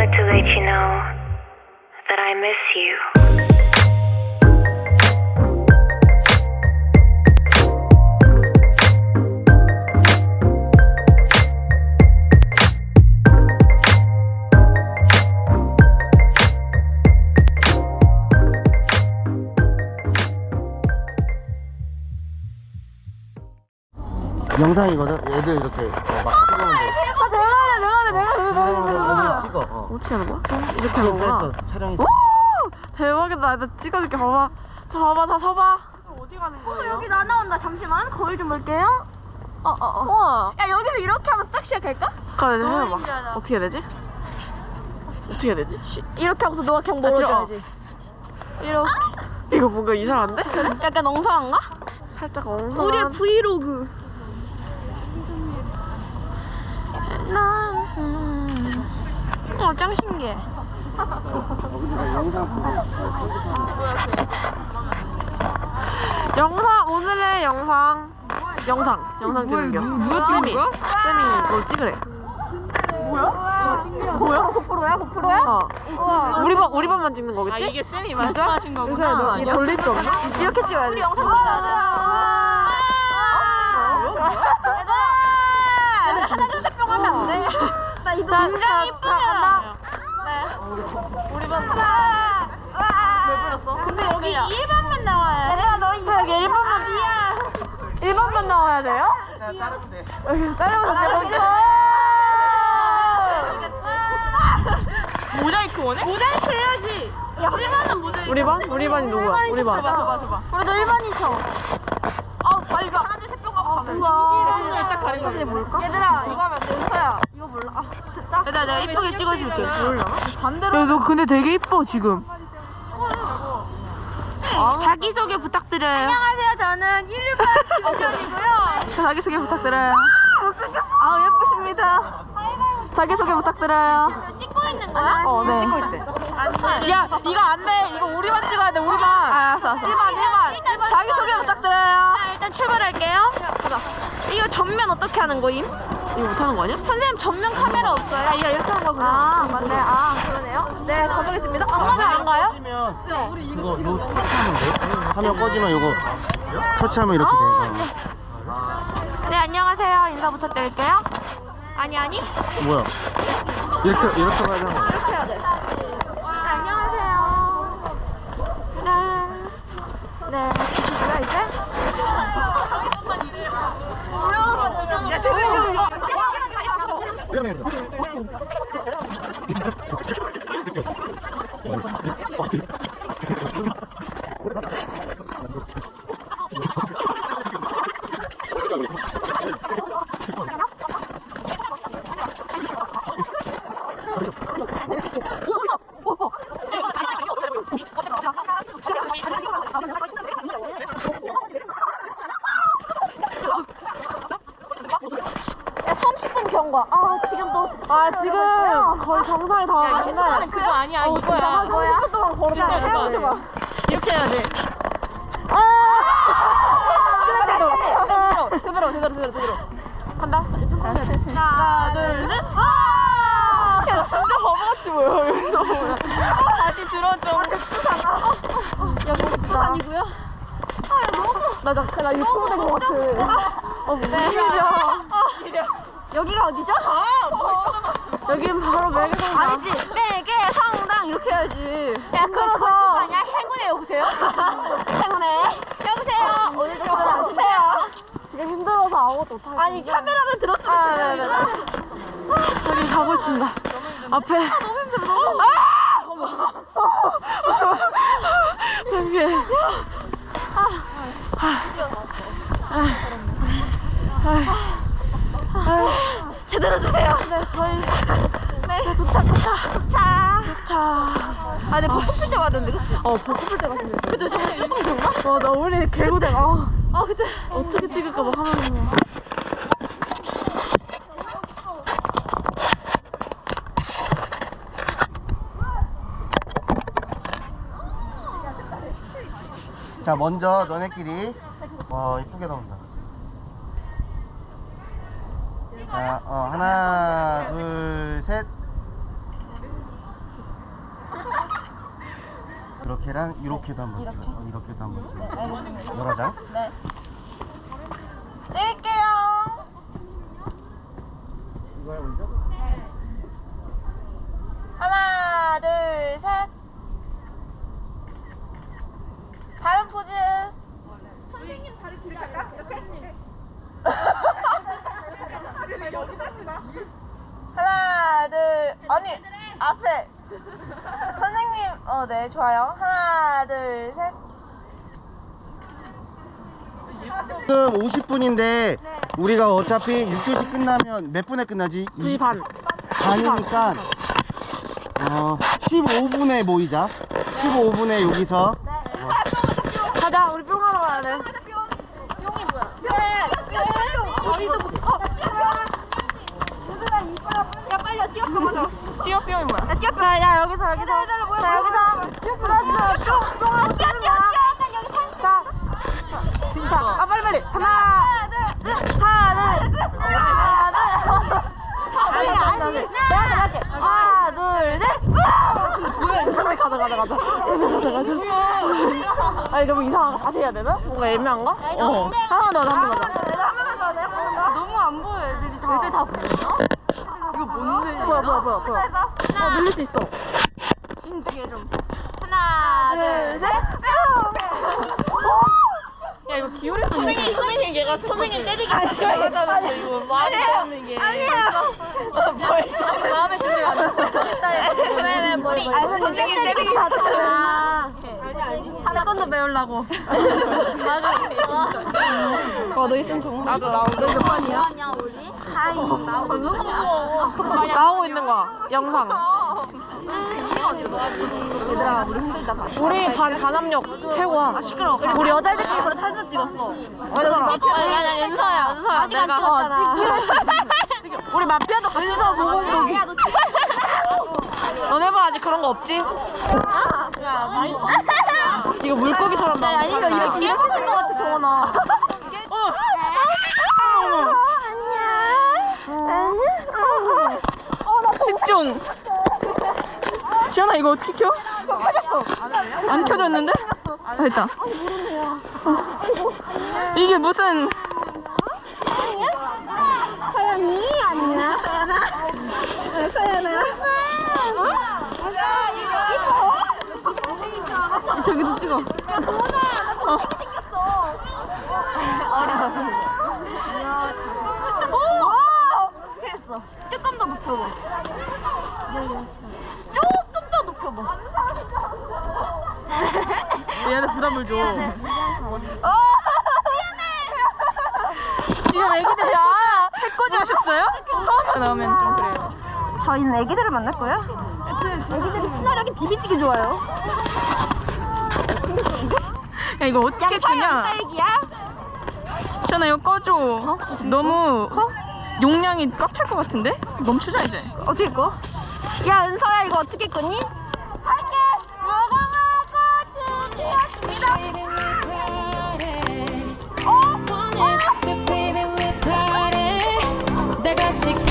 wanted to let you know that I miss you. 영상이거든. 애들 이렇게 어, 막 찍으면 돼. 아 대박이야 내가 그래 내가 그래 내가 그래 어, 찍어. 어. 어떻게 하는 거야? 이렇게 하는 거야? 촬영했어. 대박이다 나 찍어줄게 봐봐 자 봐봐 다 서봐 어디 가는 거예요? 여기 나 나온다. 잠시만. 거울 좀 볼게요. 어 어 어 우와 야, 여기서 이렇게 하면 딱 시작할까? 그래 해봐 어떻게 해야 되지? 어떻게 해야 되지? 씨, 이렇게 하고서 너가 그냥 아, 들어. 멀어져야지. 이렇게. 이거 뭔가 이상한데? 약간 엉성한가? 살짝 엉성한 우리의 브이로그. 어, 짱 신기해. 영상 오늘의 영상 영상 영상 찍는 겨 누가 찍는 거야? 쌤이 그걸 찍으래 고프로야, 고프로야? 어 우와. 우리 반 우리 반만 찍는 거겠지? 이게 쌤이 말씀하신 거구나. 너 이게 돌릴 수 없나? 이렇게 찍어야 돼. 우리 영상 찍어야 돼. 얘들아, 셋, 뿅 하면 안 돼. 나 이거 굉장히 이쁘냐. 우리 반 왜 불렀어? 근데 여기 1번만 나와요. 얘들아, 너 이거. 여기 1번만 1번만 나와야 돼요? 자, 자르면 돼. 여기 잘라서 대박이야 모자이크 원해? 모자이크 해야지. 야, 1번은 모자이크. 우리 반? 우리 반이 누구야? 우리 반 줘봐, 줘봐, 줘봐. 우리도 1번이 쳐. 아, 빨리 가. 하나, 둘, 셋, 뿅 하고 가면 가린 거 뭘까? 얘들아, 이거 하면 안 돼. 은서야. 이거 몰라. 아, 됐다. 내가 이쁘게 찍어줄게? 반대로 야 너 근데 되게 이뻐 지금 자기 소개 부탁드려요 안녕하세요. 저는 1번 김지원이고요. 자, 자기 소개 부탁드려요 아 예쁘십니다 자기 소개 부탁드려요 찍고 있는 거야? 어, 네. 찍고 있대. 야, 이거 안 돼. 이거 우리만 찍어야 돼, 우리만. 아, 알았어, 알았어. 1번, 1번. 자기 소개 부탁드려요. 자, 일단 출발할게요. 이거 전면 어떻게 하는 거임? 이거 못하는 거 아니야? 선생님 전면 카메라 없어요? 아, 이거 이렇게 하는 거구나. 아, 맞네. 아, 그러네요. 네, 가보겠습니다. 엄마는 안 가요? 꺼지면 네. 이거 이거 터치하면 돼. 화면 꺼지면 이거 터치하면 이렇게 돼. 네, 안녕하세요. 인사 부탁드릴게요. 아니, 아니. 뭐야? 이렇게 이렇게 봐야 되는 거야? 이렇게 해야 돼. 네, 안녕하세요. 네. 네, 주시고요, 이제. 야, Thank you. 지금 거의 정상에 다 왔는데. 그거 아니야 이거야. 뭐야? 동안 걸어. 이거 해봐. 해보자. 이렇게 해야 돼. 제대로, 제대로, 제대로, 제대로. 간다. 하나, 둘, 셋. 아! 야, 진짜 바보같이 보여, 여기서 보면. 다시 들어줘. 여기 복도 아니고요. 나, 나, 나 유튜브 된 것 같아. 어, 무슨 일이야. 여기가 어디죠? 여긴 바로 매개동 아니지. 매개 성당 이렇게 해야지. 야, 힘들어서. 거기가 아니야. 행운에 여보세요? 행운에. 여보세요. 오늘도 전화 안 주세요. 지금 힘들어서 아무것도 못하겠어. 아니, 카메라를 들었으면 아, 네, 네. 네. 저기 가고 있습니다. 앞에. 너무 힘들어. 너무. 아! 창피해. 제대로 주세요. 네, 저희 네. 도착, 도착. 도착. 차. 아, 근데 복풀때 왔는데, 그치? 어, 복풀때 같은데. 근데 저거 조금 그런가? 어, 나 우리 개고생. 아, 아, 근데. 어떻게 찍을까 봐 하면. 자, 먼저 너네끼리 와 이쁘게 나온다. 자, 어, 하나, 둘, 셋. 이렇게랑 이렇게도 한번 찍어. 어, 이렇게도 한번 찍어. 알겠습니다. 여러 장. 찍을게요. 이거야 먼저. 하나, 둘, 셋. 다른 포즈. 선생님 다리 길까요? 이렇게? 하나, 둘, 아니, 앞에. 선생님, 어, 네, 좋아요. 하나, 둘, 셋. 지금 50분인데 우리가 어차피 6교시 끝나면 몇 분에 끝나지? 2시 반. 반이니까 어 15분에 모이자. 15분에 여기서 가자, 우리 뿅 하러 가야 돼. 야 빨리 뛰어 가보자. 뛰어, 뿅이 뭐야? 야 뛰어. 자, 야, 여기서. 자, 여기서. 하나, 둘, 뿅, 뿅 하고 서 자, 자, 아, 빨리, 빨리. 하나, 둘, 하나, 둘, 하나, 둘. 아니, 아니. 내가 할게. 하나, 둘, 셋. 뭐야? 잠깐 가자, 가자, 가자. 가자, 가자. 아니 너무 이상한 거 다시 해야 되나? 뭔가 애매한 거? 어. 한번 더, 한번 더. 너무 안 보여 애들이 다. 애들 다 보여? 이거 뭔데? 보여, 보여, 보여, 보여. 어, 늘릴 수 있어. 진지하게 좀. 하나, 둘, 셋. 야 이거 기울여 선생님 선생님 얘가 선생님 때리기 싫어하잖아 이거 말이 되는 게. 아니야. 벌써 아직 마음의 준비가 안 됐어. 왜왜 머리? 아 선생님 때리기 받았잖아. 태권도 배우려고. 맞아. 어너 있으면 좋은 거. 나도 나오고 있는 거 아니야? 아니야 우리? 하이. 너무 나오고 있는 거야, 영상. 얘들아 우리 힘들다. 우리 반 간압력 최고야. 아, 시끄러워. 우리 여자애들끼리 그래 사진 찍었어. 맞아, 아니 아니 은서야 은서야 아직 안 찍었잖아. 우리 마피아도 같이서 보고 있는 야너 너네 반 아직 그런 거 없지? 이거 물고기처럼 나오는 아니 이거 이거 깨보는 거 같아 정원아. 특종 지연아 이거 어떻게 켜? 안 켜졌는데? 아, 됐다. 이게 무슨? 저기도 찍어. 어. 조금 더 높여봐. 조금 더 높여봐. 얘네 부담을 줘 어, 지금 애기들 해코지 하셨어요? 서서 나오면 좀 그래요 저희는 애기들을 만날 거예요? 애기들이 친화력이 비비지게 좋아요. 야 이거 어떻게 끄냐 딸기야? 지연아 이거 꺼줘 너무 용량이 꽉 찰 것 같은데? 멈추자 이제 어떻게 꺼? 야 은서야 이거 어떻게 끄니? 할게. 무궁화꽃이 피었습니다. チキ。